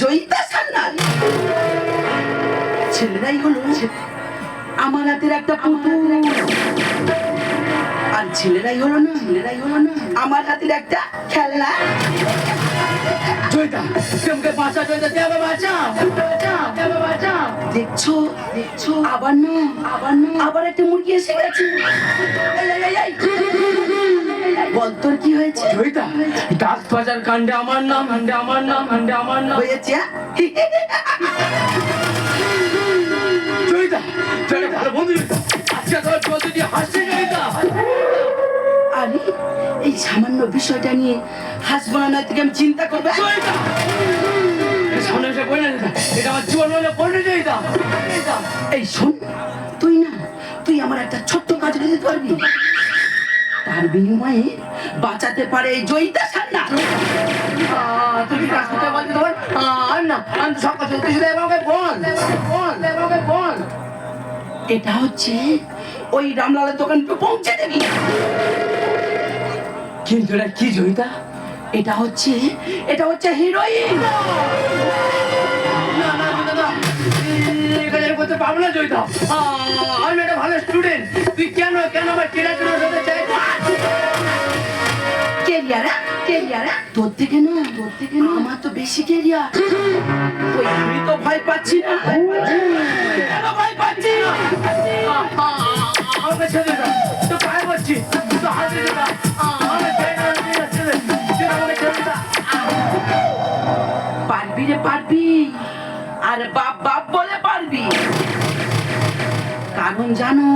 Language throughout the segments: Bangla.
জয়িতা সান্যাল। ছেলেরাই হলো আমার হাতের একটা পুতুল। আর ছেলেরাই হলো না ছেলেরাই হলো না আমার হাতের একটা খেলনা। জয়িতা বাঁচা জয়িতা দেবে দেবে দেখছ দেখছ আবার না আবার না আবার একটা মুরগি এসে গেছে। এই, এই, এই, এই। বল তোর কি হয়েছে? জয়িতা ডাক বাজার কাণ্ডে আমার নাম কাণ্ডে আমার নাম কাণ্ডে আমার নাম। হয়েছে হ্যাঁ? জয়িতা জয়িতা। ভালো বন্ধু আজকে তোমার চলতে দিয়ে হাসছে জয়িতা। আরে এই সামান্য বিষয়টা নিয়ে হাসবো না নয় থেকে আমি চিন্তা করবে? সামনে এসে বলে এটা আমার জীবন পড়ে জয়িতা জয়িতা। এই শোন তুই না তুই আমার একটা ছোট্ট কাজ করে দিতে পারবি। তার বিনিময়ে বাঁচাতে পারে জয়িতা সান্না। তুমি কাজ বলতে তোমার আর না আমি সব কথা তুই শুধু আমাকে বল বল আমাকে বল। এটা হচ্ছে ওই রামলালের দোকান পৌঁছে দিবি। কিন্তু এটা কি জয়িতা? এটা হচ্ছে এটা হচ্ছে হিরোইন। না না না। না করতে পারব না জয়িতা। আমি একটা ভালো স্টুডেন্ট তুই কেন কেন আমার চেনাচুনার সাথে চাই কেরিয়ারা কেরিয়ারা। তোর থেকে না তোর থেকে না আমার তো বেশি কেরিয়ার। ওই আমি তো ভয় পাচ্ছি না। কেন ভয় পাচ্ছি আমাকে ছেড়ে দাও তো পায়ে বলছি তো হাতে দে না আমাকে ছেড়ে দাও ছেড়ে দাও, ছেড়ে দাও। তুই আমাকে ছেড়ে দাও পারবি রে পারবি। আর বাপ বাপ বলে পারবি। কারণ জানো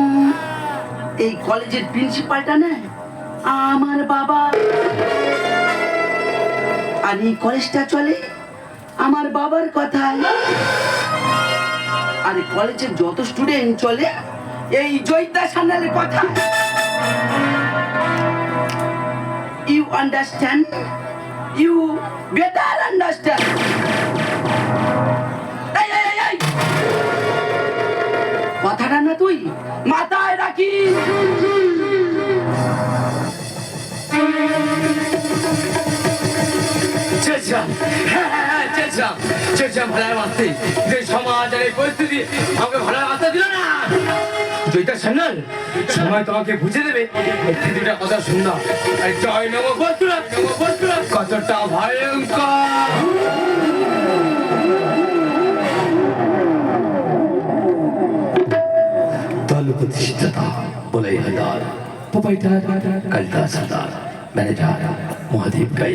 এই কলেজের প্রিন্সিপালটা না আমার বাবা। আর এই কলেজটা চলে আমার বাবার কথায়। আর কলেজের যত স্টুডেন্ট চলে, এই জয়িতা সান্যালের কথা। You understand you better understand. কথাটা না তুই মাথায় রাখিস। চেয়েছিলাম হ্যাঁ হ্যাঁ হ্যাঁ চেয়েছিলাম চেয়েছিলাম বাঁচতে যে সমাজ আর এই পরিস্থিতি আমাকে বাঁচতে দিল না। জয়িতা সান্যাল সময় তোমাকে বুঝে দেবে। এই পৃথিবীটা কত সুন্দর। আর জয় নব নব কতটা ভয়ঙ্কর। দল প্রতিষ্ঠাতা বলাই হাজার কালিদাস হাজার ম্যানেজার মহাদেব গাই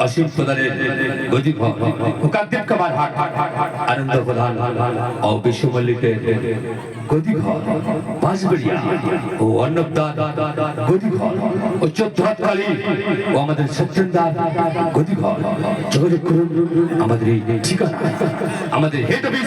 অসীম প্রধানের গতি ও কুমার হাট আনন্দ প্রধান ও বিশ্ব মল্লিকের গতি বাঁশবেড়িয়া ও গদিঘর ও ও আমাদের সত্যেন্দার গতি যোগাযোগ করুন আমাদের এই ঠিকানা আমাদের হেড অফিস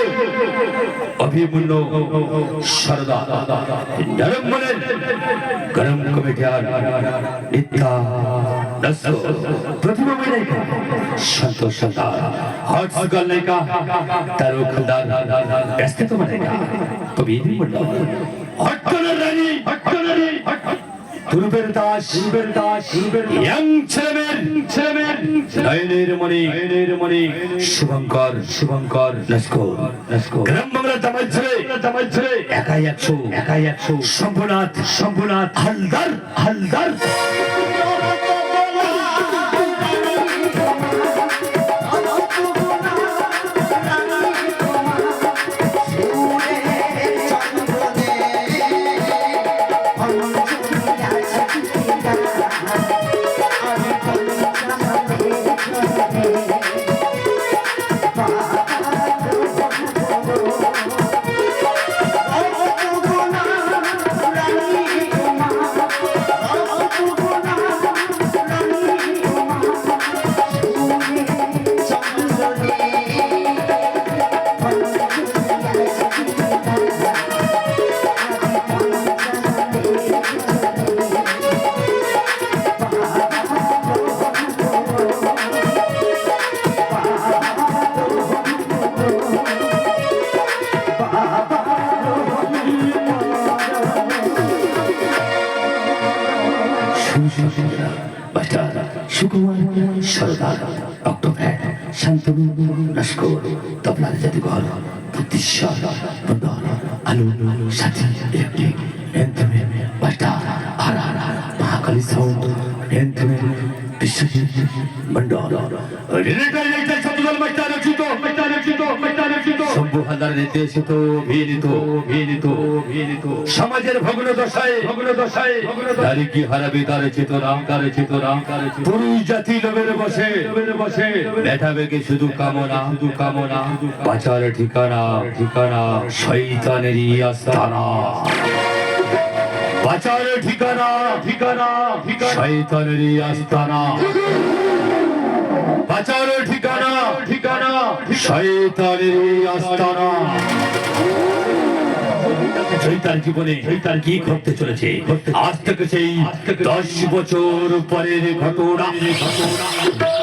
অভিমন্য সরদা নরম বলেন গরম কমিটিয়ার নিত্যা দস্য প্রতিমা মেলাইকা সন্তোষ সরদার হট সগল নাইকা তারো খলদার ব্যস্ত তোমার নাইকা কবি মন্ডল হট রানী হট রানী হট তুলবেন দাস তুলবেন দাস তুলবেন ইয়াং ছেলেমের ছেলেমের নয়নের মণি নয়নের মণি শুভঙ্কর শুভঙ্কর লস্কো লস্কো গ্রাম বাংলা জামাই ছেলে জামাই ছেলে একাই একশো একাই একশো শম্ভুনাথ শম্ভুনাথ হালদার হালদার তবলার জাদুঘর বুদ্ধিশ্বর বন্দর আলু সাথী ইলেকট্রিক এন্থমে বাস্টার আর আর আর মহাকালী সাউন্ড এন্থমে বিশ্বজিৎ মন্ডল শম্ভু হালদার নির্দেশিত অভিনীত অভিনীত অভিনীত সমাজের ভগ্ন দশায় ভগ্ন দশায় ভগ্ন নারী কি হারাবি তার চেতনা তার চেতনা পুরুষ জাতি লোভের বসে লোভের বসে। দেখাবে কি শুধু কামনা শুধু কামনা। বাঁচার ঠিকানা ঠিকানা। শৈতানেরই আস্তানা। বাঁচার ঠিকানা ঠিকানা ঠিকানা। শৈতানেরই আস্তানা। বাঁচার ঠিকানা শয়তানের আস্তানা। চৈতার জীবনে চৈতার কি ঘটতে চলেছে? আজ থেকে সেই দশ বছর পরের ঘটনা ঘটনা।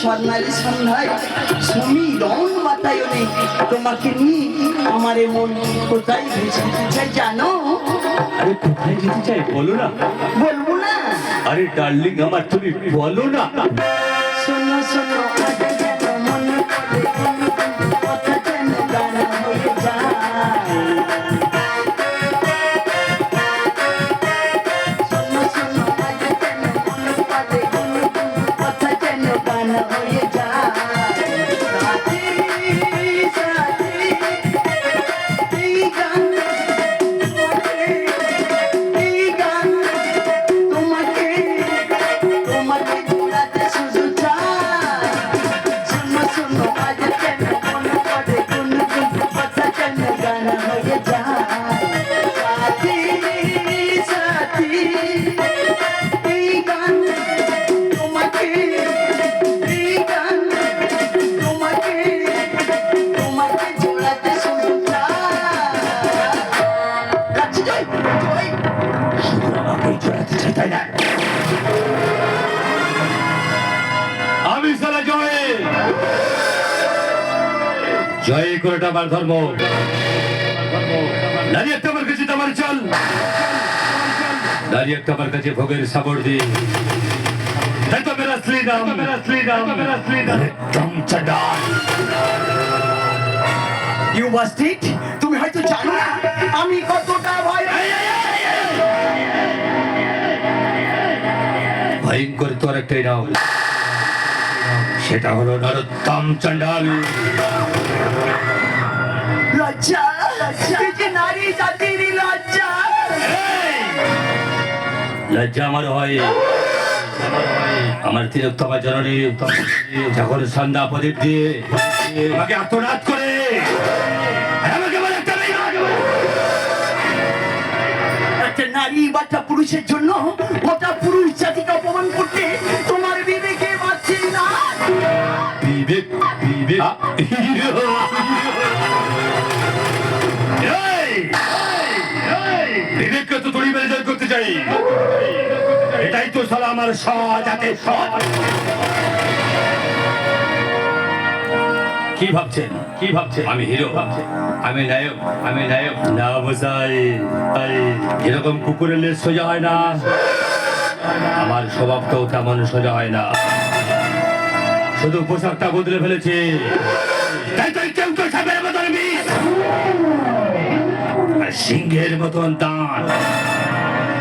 স্বর্ণালী সন্ধ্যায় সমীরণ বাতায়নে তোমাকে নিয়ে আমার মন কোথায় ভেসে চাই জানো? আরে কোথায় যেতে চাই বলো না। বলব না। আরে ডার্লিং আমার তুমি বলো না। জয় করাটা আমার ধর্ম। একটা আমার কাছে তোমার চল। একটা আমার কাছে ভোগের সাবর দি তো মেরা শ্রী নাম মেরা শ্রী নাম মেরা শ্রী নাম একদম চডান ইউ বাস্টিক তুমি হয়তো জানো না। আমি কতটা ভয় ভয়ঙ্কর তোর একটাই নাম। সেটা হলো নরোত্তম চন্ডাল লজ্জা যে নারী জাতির লজ্জা। লজ্জা আমার হয়। আমার তিরোত্তমা জননী যখন সন্ধ্যা প্রদীপ দিয়ে আমাকে আত্মনাদ করে নারী বা একটা পুরুষের জন্য গোটা পুরুষ জাতিকে অপমান করতে তোমার বিবেকে পাচ্ছি না? বিবেক বিবেক। তো সালা আমার সজাতে কি ভাবছেন? কি ভাবছেন? আমি হিরো। ভাবছেন? আমি নায়ক আমি নায়ক। না বসাই এরকম কুকুরের লেজ সোজা হয় না আমার স্বভাবটাও তেমন সোজা হয় না। শুধু পোশাকটা বদলে ফেলেছে। সিংহের মতন দাঁত।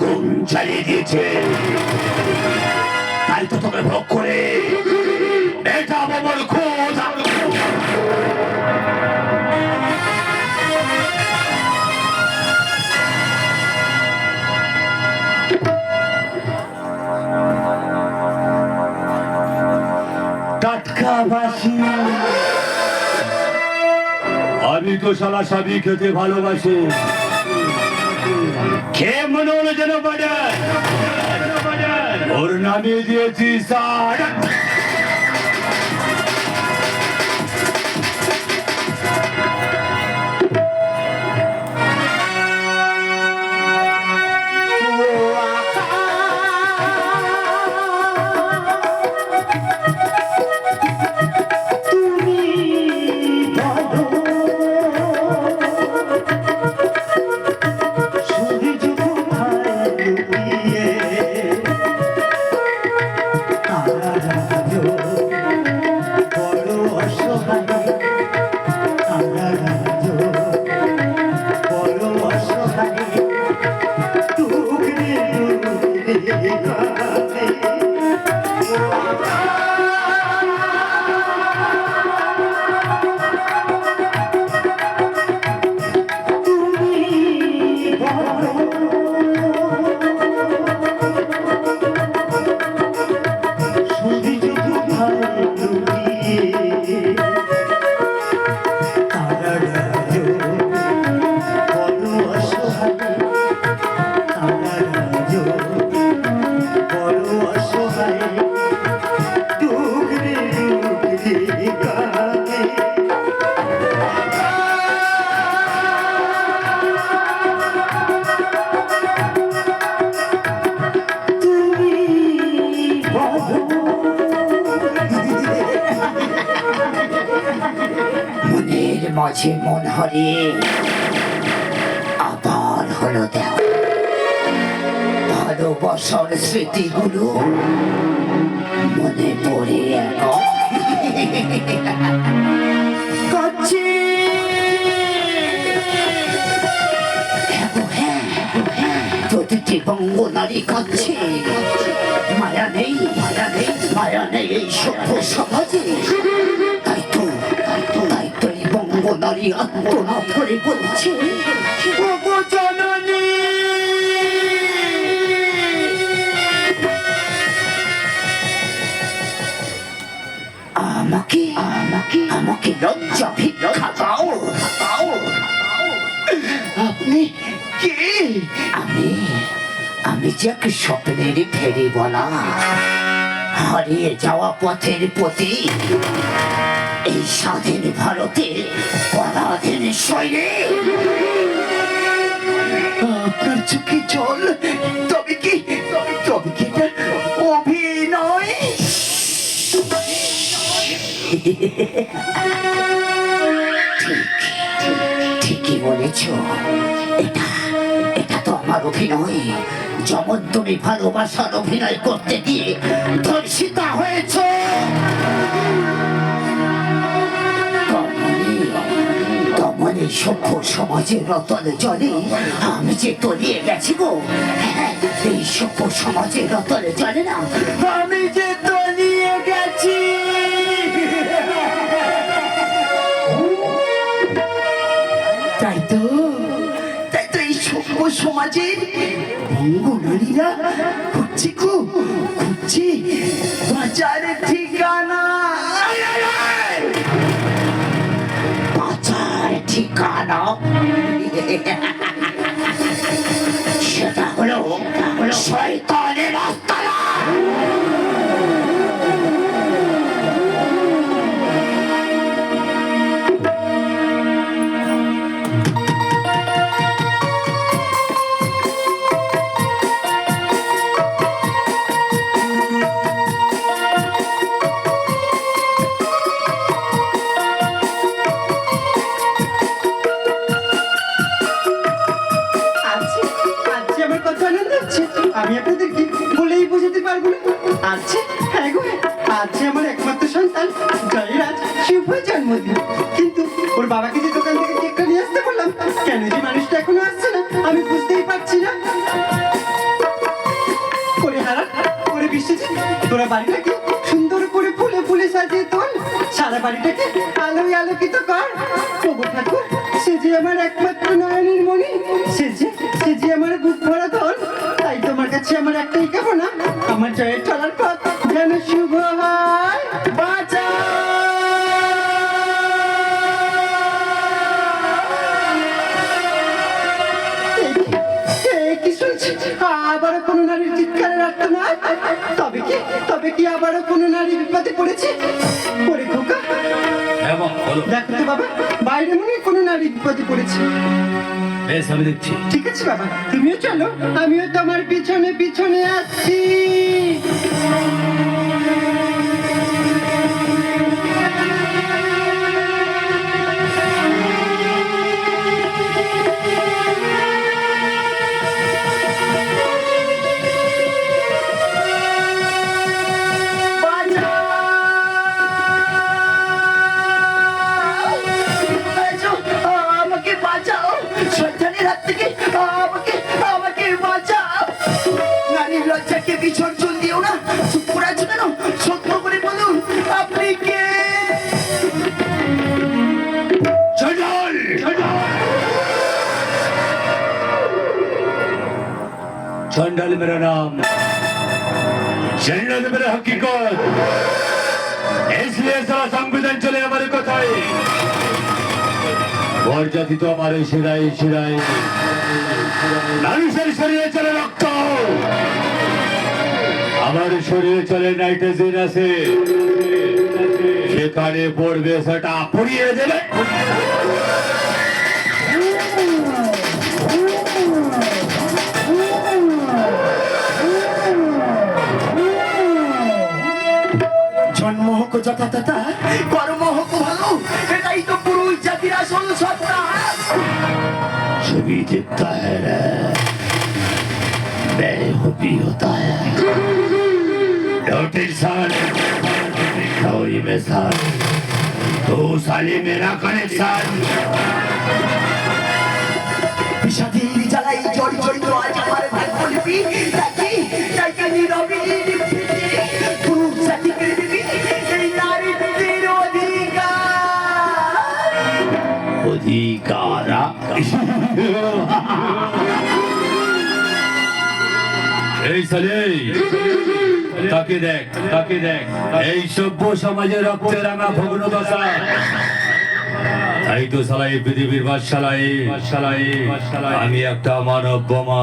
আগুন জ্বালিয়ে দিয়েছে। তাই তো তোকে ভোগ করে। এটা আমার খোঁজ। টাটকা বাসি। আমি তো সালা সবই খেতে ভালোবাসি। খেয়ে মনে হলো যেন বাজার ভালোবাসার স্মৃতিগুলো মনে পড়ে এখন। কাছে প্রতিটি বঙ্গ নারী কাছে মায়া নেই মায়া নেই মায়া নেই এই সভ্য সমাজে। তাই তো তাই তো তাই তো এই বঙ্গ নারী আত্মনাথ করে বলছে আমাকে আমাকে আমাকে লজ্জা ভিক্ষা দাও। দাও আপনি কে? আমি আমি যে এক স্বপ্নের ফেরি বলা। হারিয়ে যাওয়া পথের প্রতি এই স্বাধীন ভারতে পরাধীন সৈনিক। আপনার চোখে জল? তবে কি তবে কি এটা ঠিক ঠিকই বলেছ। এটা এটা তো আমার অভিনয়। তুমি ভালোবাসার অভিনয় করতে গিয়ে ধর্ষিতা হয়েছ। সভ্য সমাজের রতনে জলে আমি যে তলিয়ে গেছি গো। হ্যাঁ, এই সভ্য সমাজের রতনে জলে না। আমি যে সমাজের বঙ্গ নারীরা খুঁজছে কো খুঁজছে বাজার ঠিকানা। বাজার ঠিকানা? সেটা হলো শয়তানের আস্তানা আবারও কোনো নারীর চিৎকারের আর্তনাদ তবে কি তবে কি আবারও কোনো নারী বিপদে পড়েছে? পড়ে খোকা। হ্যাঁ দেখো তো বাবা বাইরে মনে কোনো নারী বিপদে পড়েছে। বেশ আমি দেখছি। ঠিক আছে বাবা তুমিও চলো আমিও তোমার পিছনে পিছনে আসছি নারীর লজ্জাকে বিসর্জন দিও না চুপ করে আছো কেন সত্য করে বলুন আপনি কে চঞ্চল चंडल मेरा नाम जन्नत मेरा हकीकत इसलिए सारा संविधान चले हमारे কথায় বরজাতি তো আমার এই শিরায় শিরায় মানুষের শরীরে চলে রক্ত আমার শরীরে চলে নাইট্রোজেন আছে সেখানে পড়বে সেটা পুড়িয়ে দেবে জন্ম হোক যথাতথা কর্ম হোক ভালো এটাই তো পুরুষ জাতির আসল সত্তা छवि दिखता है रे मैं हूँ भी होता है Dört insan Kavi mesar Tu salim rakan insan বিষাদীর জ্বালাই জর্জরিত আজ আমার ভাগ্য লিপি তাকে তাকে নীরবে নিভৃতে পুরুষ জাতিকে দিবি এই নারীদের অধিকার অধিকার এই সালে তাকে দেখ তাকে দেখ এই সভ্য সমাজের রক্তে রাঙা ভগ্ন দশা। তাই তো সালাই পৃথিবীর বাদশালাই বাদশালাই। আমি একটা মানব বোমা।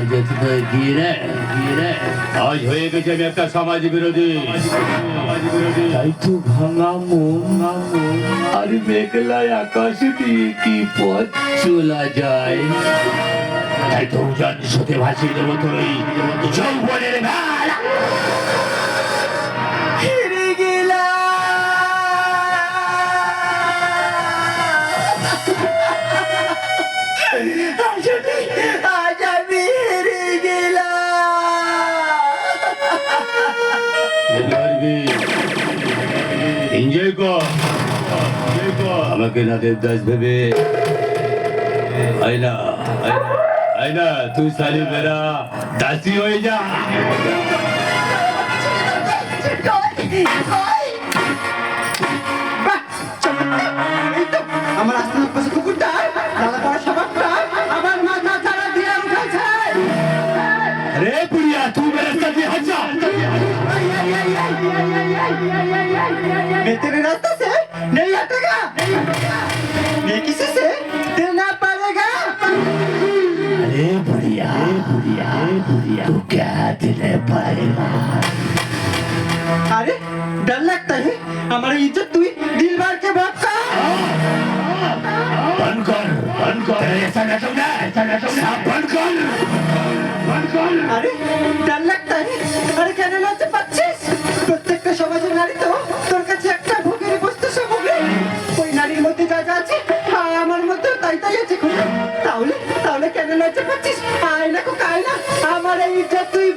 সালে তু দিয়ে রে আজ হয়ে গেছে আমি একটা সমাজ বিরোধী। তাই তো ভাঙা মন, আর মেঘলায় আকাশ দিয়ে কি পথ চলা যায়? তাই তো উজান সাথে ভাসিয়ে দেবো যৌবনের বেলা আমাকে না দেবদাস ভেবে আয়না আয়না আয়না তুই সালি মেরা দাসী হয়ে যা अरे डर लगता है हमारी इज्जत तू दिल भर के भाग का बंद कर बंद कर तेरे ऐसा न समझा ऐसा न समझा बंद कर बंद कर আরে ডার লাগতা আরে কেন লজ্জা পাচ্ছিস প্রত্যেকটা সমাজের নারী তো তোর কাছে একটা ভোগের বস্তু সামগ্রী ওই নারীর মধ্যে যা যা আছে আ- আমার মধ্যেও তাই তাই আছে খোকা। তাহলে তাহলে কেন লজ্জা পাচ্ছিস আয় না খোকা আয় না আমার এই ইজ্জত তুই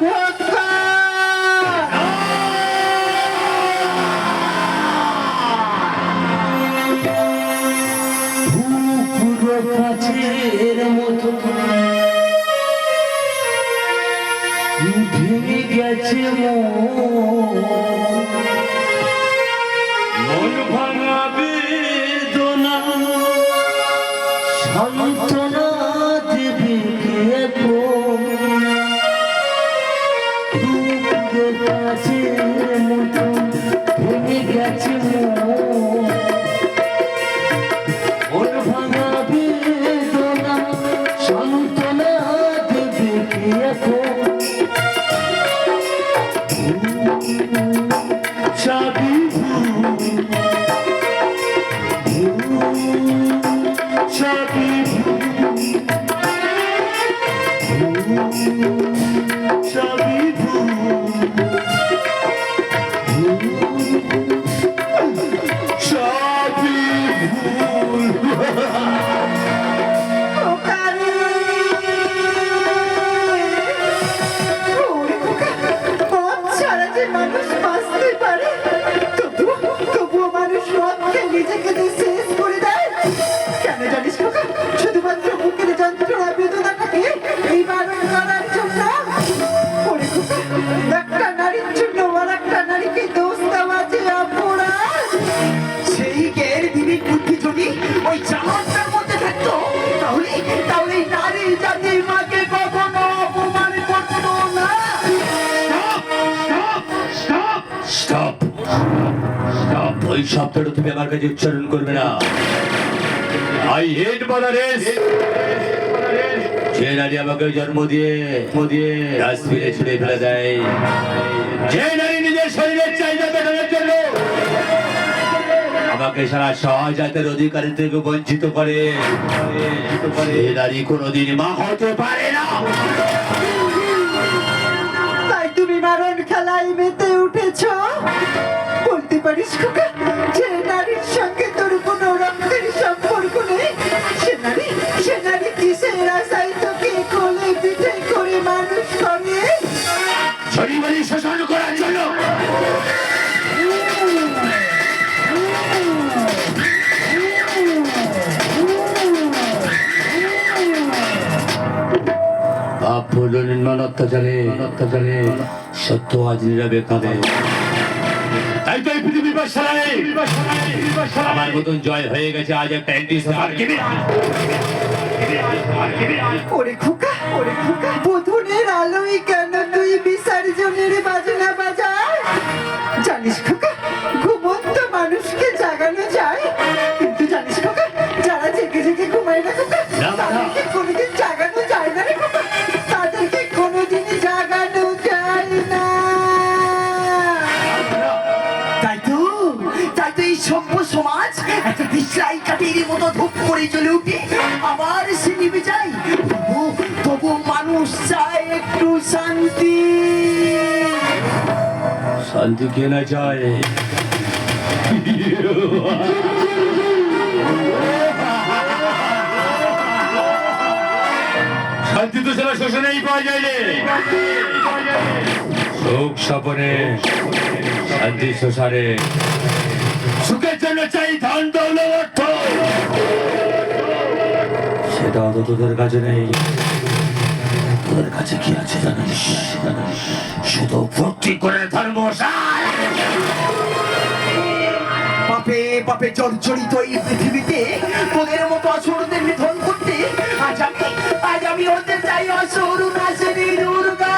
ভুল, কাছে উচ্চারণ করবে না। আই হেট যে নারী আমাকে জন্ম দিয়ে দিয়ে ছুড়ে ফেলে দেয়, যে নারী নিজের শরীরের চাহিদা জন্য আমাকে সারা সহজাতের অধিকারী থেকে বঞ্চিত করে, সে নারী কোনোদিন মা হতে পারে না। তাই তুমি মারণ খেলায় মেতে উঠেছ। পারিস খোকা যে নারীর সঙ্গে তোর কোনো রক্তের সম্পর্ক নেই সে নারী সে নারী কিসের আশায় তোকে কোলে পিঠে করে মানুষ করে? শরীর শোষণ করার জন্য। অত্যাচারে অত্যাচারে। সত্য আজ নীরবে কাঁদে। আমার মতন জয় হয়ে গেছে, আজ একটা কেন তুই বিসর্জনের বাজনা বাজায় জানিস খোকা, ঘুমন্ত মানুষকে জাগানো যায়। বিশ্রাই কাটির মতো ধূপ করে চলে উঠি আবার সে নিভে যায় তবু তবু মানুষ চায় একটু শান্তি। শান্তি কে না চায়? শান্তি তো সারা শোষণেই পাওয়া যায় রে সুখ স্বপনে শান্তি শোষারে সুখের জন্য চাই ধন দৌলত সেটা অত তোদের কাছে নেই। তোদের কাছে কি আছে জানিস? শুধু ভক্তি করে ধর্ম পাপে পাপে জর্জরিত এই পৃথিবীতে তোদের মতো অসুরদের নিধন করতে আজ আমি আজ আমি হতে চাই অসুর নাসিনী দুর্গা।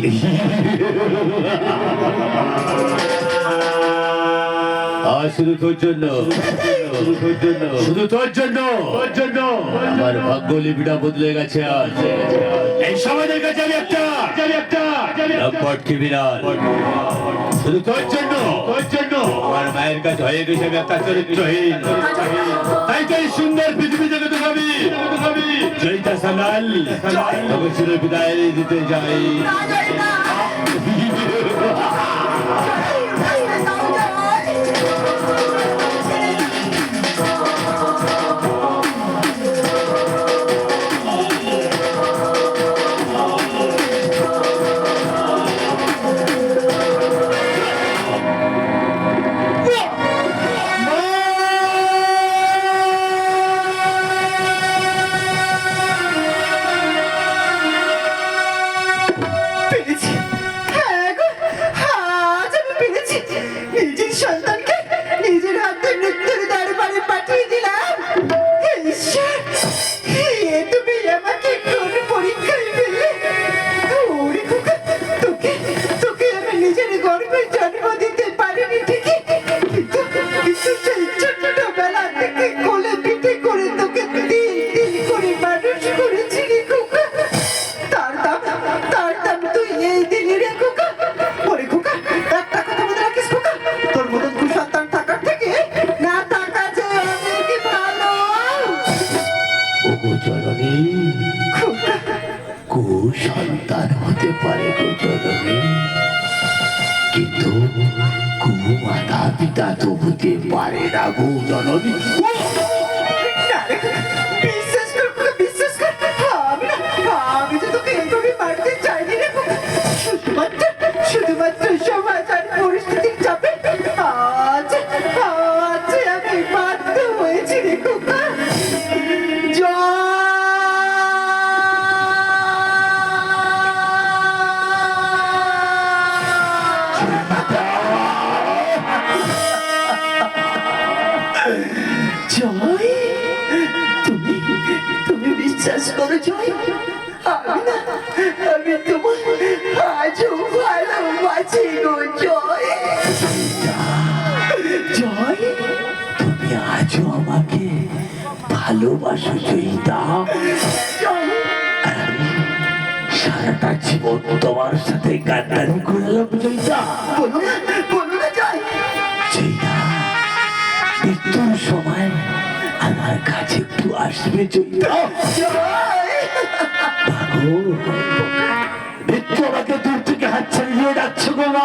শুধু তোর জন্য। শুধু তোর জন্য। শুধু তোর জন্য। তোর জন্য। আমার ভাগ্য লিপিটা বদলে গেছে আজ। এই সমাজের শুধু তোর জন্য। তোর জন্য। আমার মায়ের কাছে হয়ে গেছে আমি একটা চরিত্রহীন তাই তো এই সুন্দর পৃথিবী জগতে ভাবি। জয়িতা সানাল অবশ্যই বিদায় দিতে যাই। ভালোবাসি জয়। জয়। তুমি আজও আমাকে ভালোবাসো জয়িতা সারাটা জীবন তোমার সাথে গাদ্দারি করলাম জয়িতা জয়িতা মৃত্যুর সময় আমার কাছে একটু আসবে জয়িতা মৃত্যু আমাকে দূর হাত ছাড়িয়ে যাচ্ছে গো মা।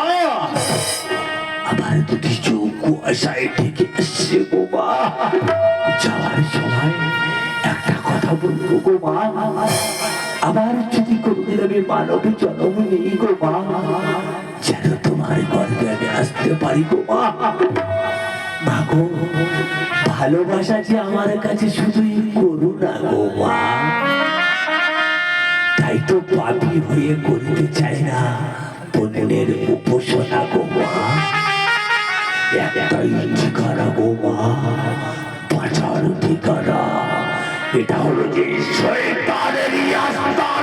আমার দুটি চোখ কুয়াশায় আসছে গো মা। যাওয়ার সময় একটা কথা বলব গো মা। আবার যদি কোনোদিন আমি জন্ম নেই গো মা, যেন তোমার গর্বে আমি আসতে পারি গো মা। মাগো ভালোবাসা যে আমার কাছে শুধুই করুণা গো মা। তো পাপি হয়ে করতে চাই না। বোনের উপাসনা গো মা। একটাই ঠিকানা গো মা, বাঁচার ঠিকানা। এটা হলো যে শয়তানেরই আস্থা